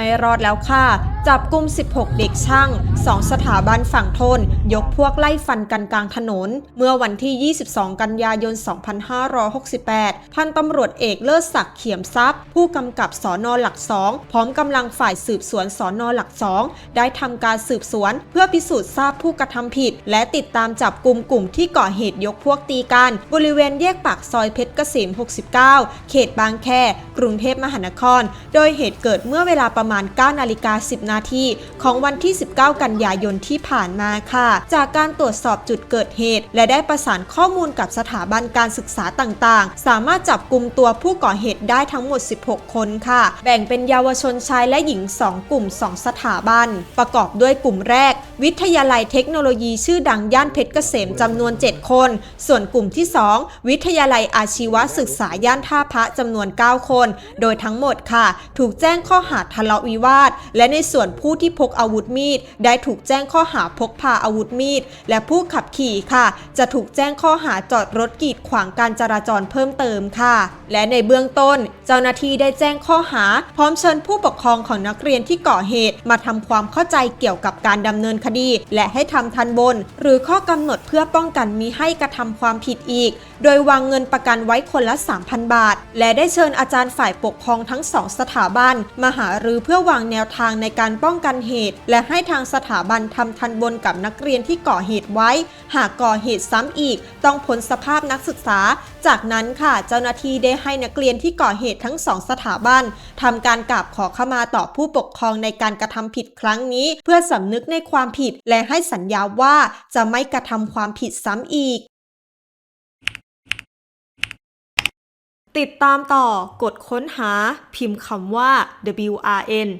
ไม่รอดแล้วค่ะจับกลุ่ม 16 เด็กช่าง 2 สถาบันฝั่งทน ยกพวกไล่ฟันกันกลางถนน เมื่อวันที่ 22 กันยายน 2568 พันตำรวจเอกเลิศศักดิ์เขียมทรัพย์ ผู้กำกับสอนอหลักสองพร้อมกำลังฝ่ายสืบสวนสอนอหลักสองได้ทำการสืบสวน เพื่อพิสูจน์ทราบผู้กระทำผิด และติดตามจับกลุ่มกลุ่มที่ก่อเหตุยกพวกตีกันบริเวณแยกปากซอยเพชรเกษม 69 เขตบางแคกรุงเทพมหานคร โดยเหตุเกิดเมื่อเวลาประมาณ 9 นาฬิกา 10นาทีของวันที่ 19 กันยายนที่ผ่านมาค่ะ จากการตรวจสอบจุดเกิดเหตุ และได้ประสานข้อมูลกับสถาบันการศึกษาต่างๆ สามารถจับกลุ่มตัวผู้ก่อเหตุได้ทั้งหมด 16 คนค่ะ แบ่งเป็นเยาวชนชายและหญิง 2 กลุ่ม 2 สถาบัน ประกอบด้วยกลุ่มแรก วิทยาลัยเทคโนโลยีชื่อดังย่านเพชรเกษมจำนวน 7 คน ส่วนกลุ่มที่ 2 วิทยาลัยอาชีวศึกษาย่านท่าพระจำนวน 9 คน โดยทั้งหมดค่ะ ถูกแจ้งข้อหาทะเลาะวิวาท และในส่วนวนผู้ที่พกอาวุธมีด ได้ถูกแจ้งข้อหาพกพาอาวุธมีด และผู้ขับขี่ค่ะ จะถูกแจ้งข้อหาจอดรถกีดขวางการจราจรเพิ่มเติมค่ะ และในเบื้องต้น เจ้าหน้าที่ได้แจ้งข้อหา พร้อมเชิญผู้ปกครองของนักเรียนที่ก่อเหตุ มาทำความเข้าใจเกี่ยวกับการดำเนินคดี และให้ทำทันบน หรือข้อกำหนดเพื่อป้องกันมิให้กระทำความผิดอีก โดยวางเงินประกันไว้คนละ 3,000 บาท และได้เชิญอาจารย์ฝ่ายปกครองทั้งสองสถาบันมาหารือเพื่อวางแนวทางในการการป้องกันเหตุ และให้ทางสถาบันทำทันบนกับนักเรียนที่ก่อเหตุไว้ หากก่อเหตุซ้ำอีก ต้องพ้นสภาพนักศึกษา จากนั้นค่ะเจ้าหน้าที่ได้ให้นักเรียนที่ก่อเหตุทั้งสองสถาบันทำการกราบขอขมาต่อผู้ปกครองในการกระทำผิดครั้งนี้ เพื่อสำนึกในความผิดและให้สัญญาว่าจะไม่กระทำความผิดซ้ำอีกติดตามต่อกดค้นหาพิมพ์คำว่า WRN